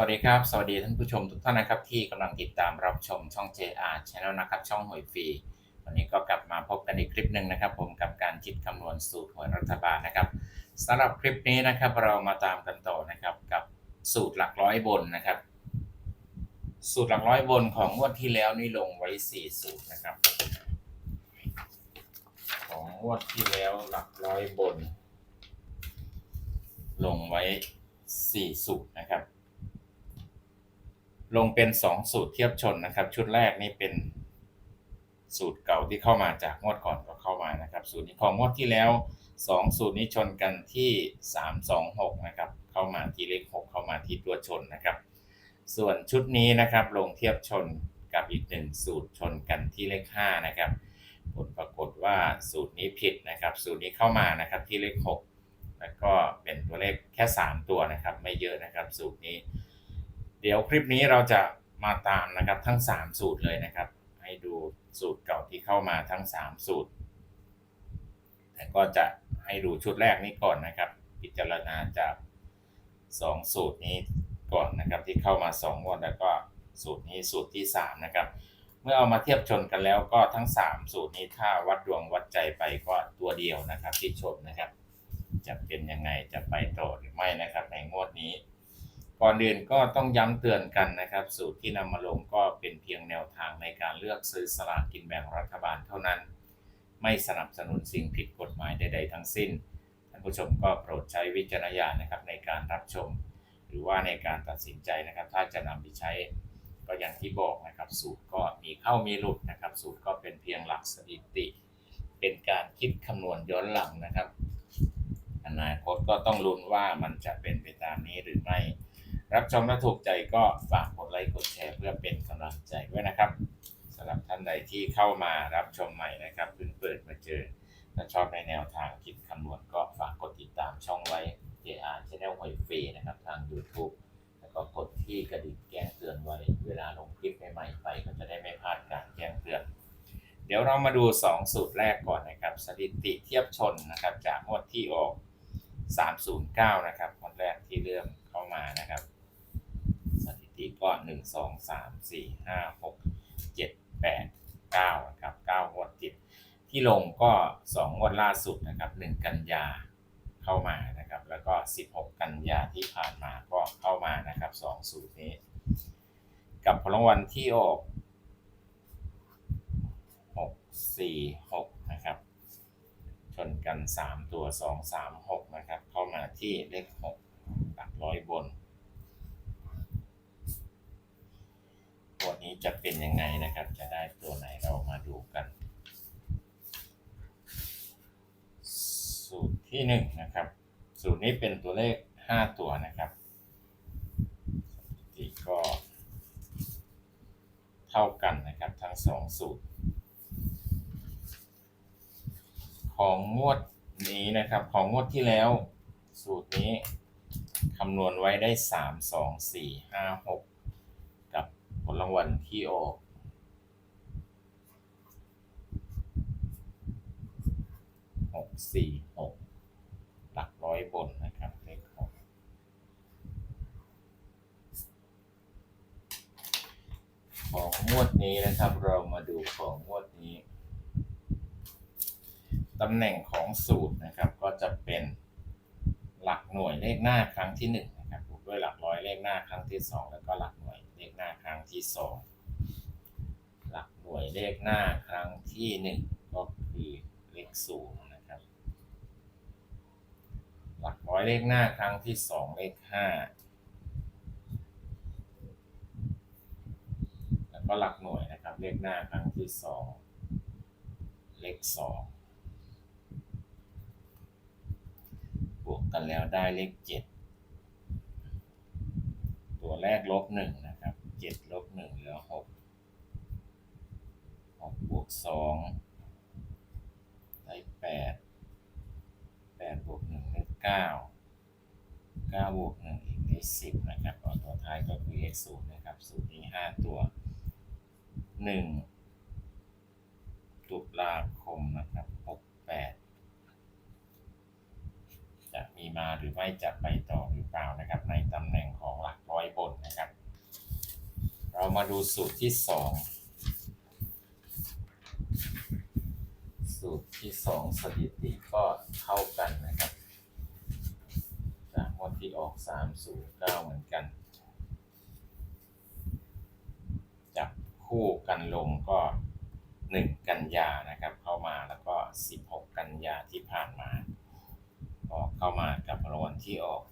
วัสดีครับ สวัสดีท่านผู้ชมทุกท่านนะครับ ที่กำลังติดตามรับชมช่อง JR Channel นะครับ ช่องหวยฟรีวันนี้ก็กลับมาพบกันอีกคลิปหนึ่งนะครับ ผมกับการคิดคำนวณสูตรหวยรัฐบาลนะครับสำหรับคลิปนี้นะครับเรามาตามกันต่อนะครับกับสูตรหลักร้อยบนนะครับ สูตรหลักร้อยบนของงวดที่แล้วนี่ลงไว้ 4 สูตรนะครับ ของงวดที่แล้วหลักร้อยบน ลงไว้ 4 สูตรนะครับ ลงเป็น 2 สูตรเทียบชนนะครับ ชุดแรกนี่เป็นสูตรเก่าที่เข้ามาจากงวดก่อนก็เข้ามานะครับ สูตรนี้ของงวดที่แล้ว 2 สูตรนี้ชนกันที่ 3 2 6 นะครับ เข้ามาที่เลข 6 เข้ามาที่ตัวชนนะครับ ส่วนชุดนี้นะครับลงเทียบชนกับอีกหนึ่งสูตรชนกันที่เลข 5 นะครับผลปรากฏว่าสูตรนี้ผิดนะครับ สูตรนี้เข้ามานะครับที่เลข 6 แล้วก็เป็นตัวเลขแค่ 3 ตัวนะครับ ไม่เยอะนะครับ สูตรนี้ เดี๋ยวคลิปนี้เราจะมาตามนะครับทั้ง 3 สูตรเลยนะครับ ให้ดูสูตรเก่าที่เข้ามาทั้ง 3 สูตร แต่ก็จะให้ดูชุดแรกนี้ก่อนนะครับ พิจารณาจาก 2 สูตรนี้ก่อนนะครับที่เข้ามา 2 งวดแล้วก็สูตรนี้สูตรที่ 3 นะครับ เมื่อเอามาเทียบชนกันแล้วก็ทั้ง 3 สูตรนี้ถ้าวัดดวงวัดใจไปก็ตัวเดียวนะครับที่ชนนะครับ จะเป็นยังไงจะไปต่อหรือไม่นะครับในงวดนี้ ก่อนอื่นก็ต้องย้ำเตือนกันนะครับ สูตรที่นำมาลงก็เป็นเพียงแนวทางในการเลือกซื้อสลากกินแบ่งรัฐบาลเท่านั้น ไม่สนับสนุนสิ่งผิดกฎหมายใด ๆ ทั้งสิ้น ท่านผู้ชมก็โปรดใช้วิจารณญาณนะครับในการรับชม หรือว่าในการตัดสินใจนะครับ ถ้าจะนำไปใช้ก็อย่างที่บอกนะครับ สูตรก็มีเข้ามีหลุดนะครับ สูตรก็เป็นเพียงหลักสถิติ เป็นการคิดคำนวณย้อนหลังนะครับ อนาคตก็ต้องลุ้นว่ามันจะเป็นไปตามนี้หรือไม่ รับชมและถูกใจก็ฝากกดไลค์กดแชร์เพื่อเป็นกำลังใจด้วยนะครับสำหรับท่านใดที่เข้ามารับชมใหม่นะครับเพิ่งเปิดมาเจอถ้าชอบในแนวทางคิดคำนวณก็ฝากกดติดตามช่องไว้ JR Channel หวยฟรีนะครับทาง YouTube แล้วก็กดที่กระดิ่งแจ้งเตือนไว้ เวลาลงคลิปใหม่ๆไปก็จะได้ไม่พลาดการแจ้งเตือน เดี๋ยวเรามาดู 2 สูตรแรกก่อนนะครับ สถิติเทียบชนนะครับจากงวดที่ออก 309 นะครับงวดแรกที่เริ่มเข้ามานะครับ สถิติก็1 2 3 4 5 6 7 8 9นะครับ9งวดติด ที่ลงก็2งวดล่าสุดนะครับ1กันยาเข้ามานะครับ แล้วก็16กันยาที่ผ่านมาก็เข้ามานะครับ2สูตรนี้ กับผลรางวัลที่ออก6 4 6นะครับ ชนกัน3ตัว2 3 6นะครับ เข้ามาที่เลข6หลักร้อยบน วันนี้ จะเป็นยังไงนะครับ จะได้ตัวไหนเรามาดูกัน สูตรที่หนึ่งนะครับ สูตรนี้เป็นตัวเลข 5 ตัวนะครับติก็เท่ากันนะครับทั้งสองสูตร ของงวดนี้นะครับ ของงวดที่แล้ว สูตรนี้คำนวณไว้ได้ 3 2 4 5 6 ลรางวัลที่ออกหกสี่หกหลักร้อยบนนะครับเลขหกของงวดนี้นะครับ เรามาดูของงวดนี้ตำแหน่งของสูตรนะครับ ก็จะเป็นหลักหน่วยเลขหน้าครั้งที่หนึ่งนะครับบวกด้วยหลักร้อยเลขหน้าครั้งที่สองแล้วก็หลักหน่วย เลขหน้าครั้งที่สองหลักหน่วยเลขหน้าครั้งที่หนึ่งก็คือเลขศูนย์นะครับ หลักร้อยเลขหน้าครั้งที่สองเลขห้าแล้วก็หลักหน่วยนะครับเลขหน้าครั้งที่สองเลขสองบวกกันแล้วได้เลขเจ็ดตัวแรกลบหนึ่งนะ เจ็ดลบหนึ่งเหลือหกหกบวกสองได้แปดแปดบวกหนึ่งได้เก้าเก้าบวกหนึ่งอีกได้สิบนะครับเอาตัวท้ายก็คือเลขศูนย์นะครับสูตรนี้ห้าตัวหนึ่งตุลาคมนะครับหกแปดจะมีมาหรือไม่จะไปต่อหรือเปล่านะครับ ในตำแหน่งของหลักร้อยบนนะครับ เรามาดูสูตรที่สองสูตรที่สองสถิติก็เท่ากันนะครับจากงวดที่ออกสามศูนย์เก้าเหมือนกัน จับคู่กันลงก็หนึ่งกันยานะครับ เข้ามาแล้วก็สิบหกกันยาที่ผ่านมา ออกเข้ามากับรางวัลที่ออก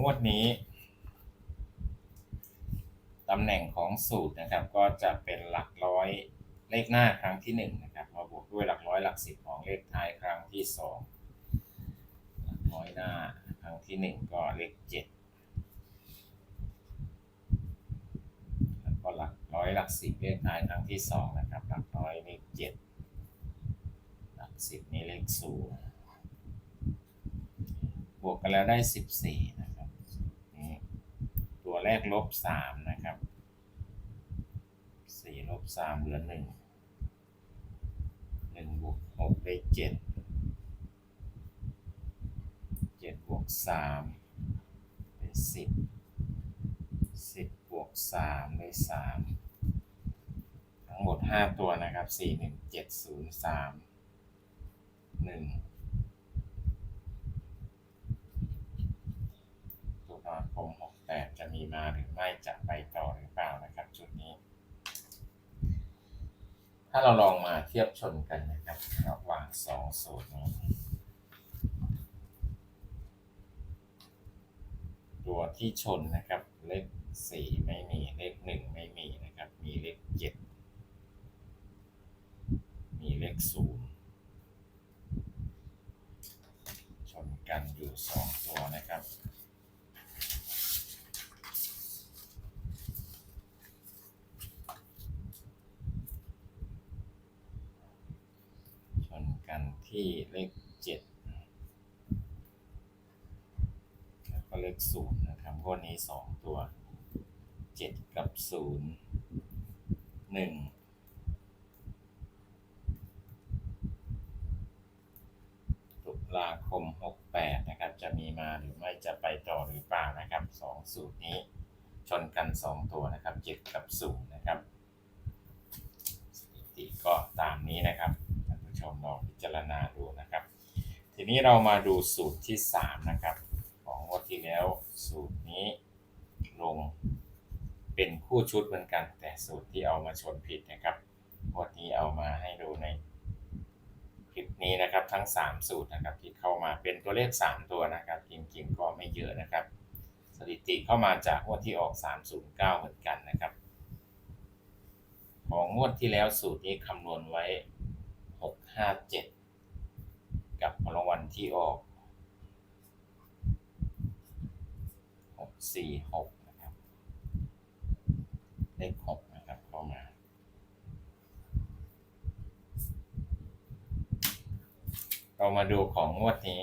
งวดนี้ตำแหน่งของสูตรนะครับ ก็จะเป็นหลักร้อยเลขหน้าครั้งที่1นนะครับมาบวกด้วยหลักร้อยหลักสิบของเลขท้ายครั้งที่ 2 หลักร้อยหน้าครั้งที่ 1 ก็เลข7แล้วก็หลักร้อยหลักสิบเลขท้ายครั้งที่ 2 นะครับ หลักร้อยเลขดหลักสิบนี่เลขศูนย์บวกกันแล้วได้ 14 แรกลบสามนะครับสี่ลบสามเหลือหนึ่งหนึ่งบวกหกได้เจ็ดเจ็ดบวกสามได้สิบสิบบวกสามได้สามทั้งหมดห้าตัวนะครับสี่หนึ่งเจ็ดศูนย์สามหนึ่งตุลาคมหกแป มีมาหรือไม่จะไปต่อหรือเปล่านะครับจุดนี้ ถ้าเราลองมาเทียบชนกันนะครับระหว่างสองสูตรนี้ตัวที่ชนนะครับเลขสี่ไม่มีเลขหนึ่งไม่มีนะครับ มีเลขเจ็ดมีเลขศูนย์ชนกันอยู่สองตัวนะครับ ชนกันที่เลขเจ็ดแล้วก็เลขศูนย์นะครับพวกนี้สองตัวเจ็ดกับศูนย์หนึ่งตุลาคมหกแปดนะครับ จะมีมาหรือไม่จะไปต่อหรือเปล่านะครับสองสูตรนี้ชนกันสองตัวนะครับเจ็ดกับศูนย์นะครับสถิติก็ตามนี้นะครับ ท่าลองพิจารณาดูนะครับ ทีนี้เรามาดูสูตรที่ 3 นะครับ ของงวดที่แล้วสูตรนี้ลงเป็นคู่ชุดเหมือนกัน แต่สูตรที่เอามาชนผิดนะครับงวดนี้เอามาให้ดูในคลิปนี้นะครับทั้ง 3 สูตรนะครับที่เข้ามาเป็นตัวเลข 3 ตัวนะครับจริงๆก็ไม่เยอะนะครับ สถิติเข้ามาจากงวดที่ออก 309 เหมือนกันนะครับ ของงวดที่แล้วสูตรนี้คำนวณไว้ หกห้าเจ็ดกับรางวัลที่ออกหกสี่หกนะครับ เลขหกนะครับเข้ามาเรามาดูของงวดนี้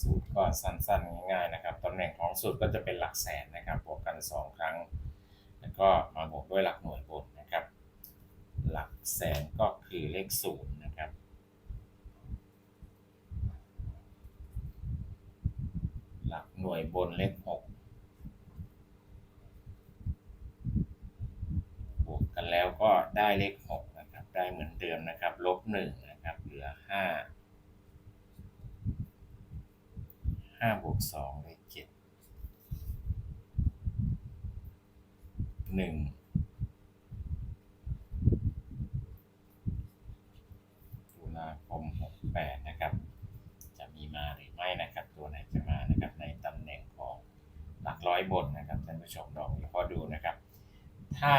สูตรก็สั้นๆ ง่ายๆนะครับตำแหน่งของสูตรก็จะเป็นหลักแสนนะครับบวกกัน 2 ครั้ง แล้วก็มาบวกด้วยหลักหน่วยบนน หลักแสนก็คือเลขศูนย์นะครับ หลักหน่วยบนเลขหกบวกกันแล้วก็ได้เลขหกนะครับ ได้เหมือนเดิมนะครับ ลบหนึ่งนะครับ เหลือห้าห้าบวกสองได้เจ็ดหนึ่ง 8 นะครับ จะมีมาหรือไม่นะครับ ตัวไหนจะมานะครับในตำแหน่งของหลักร้อยบนนะครับท่านผู้ชมลองวิเคราดูนะครับ ถ้า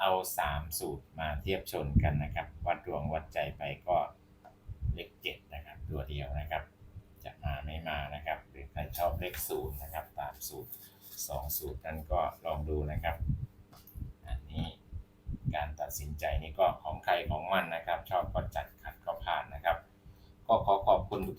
เอา 3 สูตรมาเทียบชนกันนะครับ วัดดวงวัดใจไปก็เลขเจ็ดนะครับ ตัวเดียวนะครับ จะมาไม่มานะครับ หรือใครชอบเลขศูนย์นะครับ ตามสูตร 2 สูตรนั้นก็ลองดูนะครับ อันนี้การตัดสินใจนี้ก็ของใคร